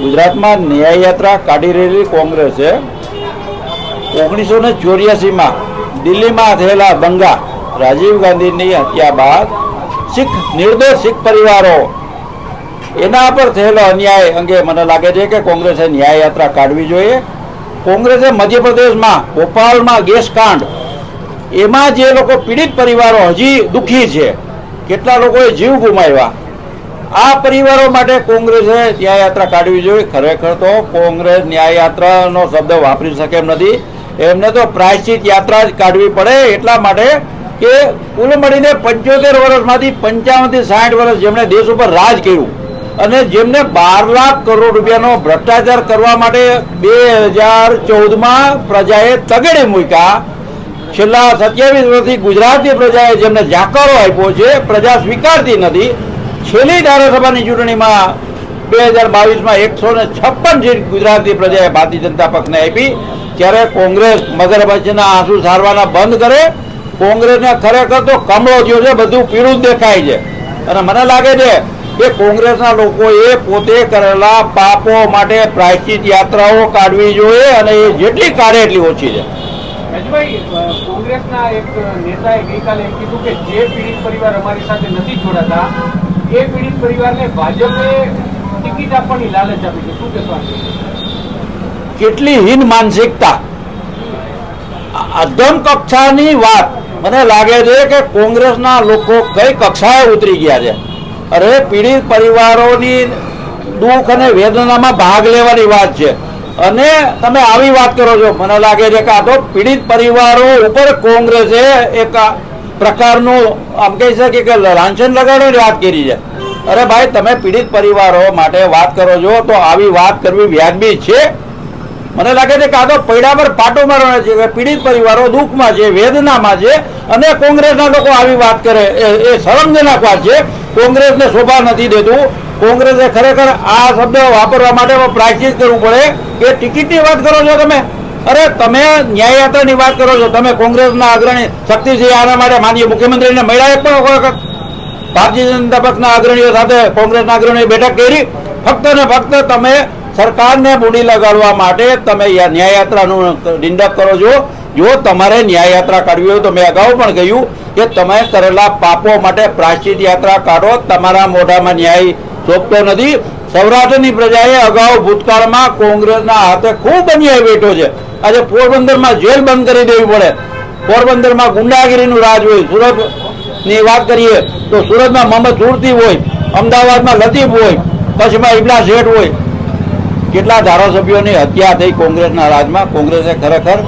ગુજરાતમાં ન્યાય યાત્રા કાઢી રહેલી કોંગ્રેસે. ઓગણીસો ને ચોર્યાસીમાં દિલ્હીમાં થયેલા દંગા રાજીવ ગાંધીની હત્યા બાદ શીખ, નિર્દોષ શીખ પરિવારો એના પર થયેલો અન્યાય અંગે મને લાગે છે કે કોંગ્રેસે ન્યાય યાત્રા કાઢવી જોઈએ. કોંગ્રેસે મધ્યપ્રદેશમાં ભોપાલમાં ગેસ કાંડ. એમાં જે લોકો પીડિત પરિવારો હજી દુઃખી છે. કેટલા લોકોએ જીવ ગુમાવ્યા. આ પરિવારો માટે કોંગ્રેસે ન્યાય યાત્રા કાઢવી જોઈએ. ખરેખર તો કોંગ્રેસ ન્યાય યાત્રાનો શબ્દ વાપરી શકે એમ નથી. એમને તો પ્રાયશ્ચિત યાત્રા જ કાઢવી પડે એટલા માટે કે કુલ મળીને પંચોતેર વર્ષમાંથી પંચાવનથી સાઠ વર્ષ જેમણે દેશ ઉપર રાજ કર્યું અને જેમને બાર લાખ કરોડ રૂપિયાનો ભ્રષ્ટાચાર કરવા માટે બે હજાર ચૌદમાં પ્રજાએ તગડે મૂક્યા. છેલ્લા સત્યાવીસ વર્ષથી ગુજરાતની પ્રજાએ જેમને જાકારો આપ્યો છે, પ્રજા સ્વીકારતી નથી. છેલ્લી ધારાસભાની ચૂંટણીમાં બે હજાર બાવીસમાં એકસો ને છપ્પન સીટ ગુજરાતની પ્રજાએ ભારતીય જનતા પક્ષને આપી. ત્યારે કોંગ્રેસ મગરમચ્છના આંસુ સારવાના બંધ કરે, કોંગ્રેસને ખરેખર તો કમળો થયો છે, બધું પીળું દેખાય છે. અને મને લાગે છે કે કોંગ્રેસના લોકોએ પોતે કરેલા પાપો માટે પ્રાયશ્ચિત યાત્રાઓ કાઢવી જોઈએ અને એ જેટલી કાઢે એટલી ઓછી છે. કોંગ્રેસના એક નેતાએ ગઈકાલે કીધું કે જે પીડિત પરિવાર અમારી સાથે નથી જોડાતા એ પીડિત પરિવારને ભાજપે ટિકિટ આપવાની લાલચ આપી છે, શું કહેવા કેટલી હીન માનસિકતા. અધમ કક્ષાની વાત મને લાગે છે કે કોંગ્રેસના લોકો કઈ કક્ષાએ ઉતરી ગયા છે. અરે, પીડિત પરિવારોની દુઃખ અને વેદનામાં ભાગ લેવાની વાત છે. અને તમે આવી વાત કરો છો. મને લાગે છે કે આ તો પીડિત પરિવારો ઉપર કોંગ્રેસે એક પ્રકારનું આમ કહી શકે કે લાંછન લગાડવાની વાત કરી છે. અરે ભાઈ, તમે પીડિત પરિવારો માટે વાત કરો છો, તો આવી વાત કરવી વ્યાજબી છે. મને લાગે છે કે આ તો પૈડા પર પાટો મારવાનો છે, કે પીડિત પરિવારો દુઃખમાં છે, વેદનામાં છે, અને કોંગ્રેસના લોકો આવી વાત કરે, એ એ શરમજનક વાત છે. કોંગ્રેસને શોભા નથી દેતું. કોંગ્રેસે ખરેખર આ શબ્દ વાપરવા માટે પ્રાયશ્ચિત કરવું પડે કે ટિકિટની વાત કરો છો તમે? અરે તમે ન્યાય યાત્રાની વાત કરો છો, તમે કોંગ્રેસના અગ્રણી શક્તિસિંહ આના માટે માનીય મુખ્યમંત્રીને મળ્યા એક પણ ભારતીય જનતા પક્ષના અગ્રણીઓ સાથે કોંગ્રેસના અગ્રણીઓ બેઠક કરી. ફક્ત ને ફક્ત તમે સરકારને મૂડી લગાડવા માટે તમે ન્યાય યાત્રાનું ડિંડક કરો છો. જો તમારે ન્યાય યાત્રા કાઢવી હોય તો મેં અગાઉ પણ કહ્યું કે તમે કરેલા પાપો માટે પ્રાશ્ચિત યાત્રા કાઢો. તમારા મોઢામાં ન્યાય સોંપતો નથી. સૌરાષ્ટ્રની પ્રજાએ અગાઉ ભૂતકાળમાં કોંગ્રેસના હાથે ખૂબ અન્યાય બેઠો છે. આજે પોરબંદરમાં જેલ બંધ કરી દેવી પડે. પોરબંદરમાં ગુંડાગીરીનું રાજ હોય સુરતની વાત કરીએ તો સુરતમાં મોહમ્મદ સુરતી હોય, અમદાવાદમાં લતીફ હોય, કચ્છમાં ઇબલા શેઠ હોય. કેટલા ધારાસભ્યોની હત્યા થઈ કોંગ્રેસના રાજમાં? કોંગ્રેસે ખરેખર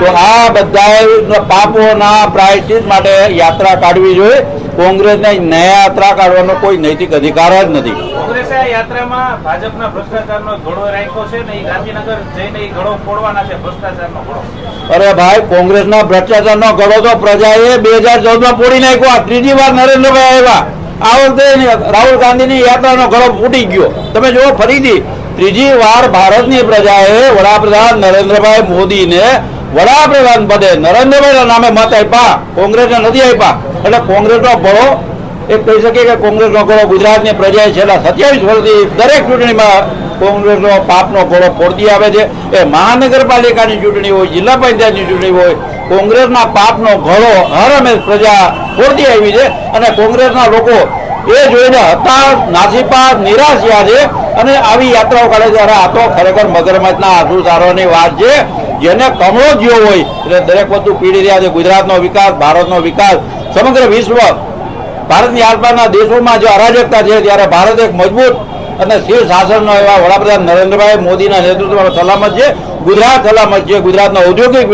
તો આ બધા પાપોના પ્રાયશ્ચિત માટે યાત્રા કાઢવી જોઈએ. કોંગ્રેસને નયા યાત્રા કાઢવાનો કોઈ નૈતિક અધિકાર જ નથી. કોંગ્રેસે આ યાત્રામાં ભાજપના ભ્રષ્ટાચારનો ઘડો રાખ્યો છે ને એ ગાંધીનગર જઈને એ ઘડો ફોડવાના છે ભ્રષ્ટાચારનો ઘડો. અરે ભાઈ કોંગ્રેસના ભ્રષ્ટાચારનો ગળો તો પ્રજાએ બે હજાર ચૌદમાં ફોડી નાખ્યો. આ ત્રીજી વાર નરેન્દ્રભાઈ આવ્યા. આ વખતે રાહુલ ગાંધીની યાત્રાનો ઘડો ફૂટી ગયો. તમે જુઓ ફરીથી ત્રીજી વાર ભારતની પ્રજાએ વડાપ્રધાન નરેન્દ્રભાઈ મોદીને વડાપ્રધાન પદે નરેન્દ્રભાઈના નામે મત આપ્યા, કોંગ્રેસને નથી આપ્યા. એટલે કોંગ્રેસનો ઘોડો એ કહી શકીએ કે કોંગ્રેસનો ઘોડો ગુજરાતની પ્રજાએ છેલ્લા સત્યાવીસ વર્ષથી દરેક ચૂંટણીમાં કોંગ્રેસનો પાપનો ઘોડો ફોડતી આવે છે. એ મહાનગરપાલિકાની ચૂંટણી હોય, જિલ્લા પંચાયતની ચૂંટણી હોય, કોંગ્રેસના પાપનો ઘોડો હર હંમેશ પ્રજા ફોડતી આવી છે. અને કોંગ્રેસના લોકો એ જોઈને હતાશ, નાસીપાસ નિરાશ્યા છે. અને આવી યાત્રાઓ કાઢે અરે આ તો ખરેખર મગરમચ્છના આંસુ સારવાની વાત છે. જેને કમળો જ્યો હોય, એટલે દરેક વસ્તુ પીડી રહ્યા છે. ગુજરાતનો વિકાસ, ભારતનો વિકાસ, સમગ્ર વિશ્વ, ભારતની આસપાસના દેશોમાં જો અરાજકતા છે, ત્યારે ભારત એક મજબૂત અને સ્થિર શાસનનો એવા વડાપ્રધાન નરેન્દ્રભાઈ મોદીના નેતૃત્વમાં સલામત છે. ગુજરાત સલામત છે. ગુજરાતનો ઔદ્યોગિક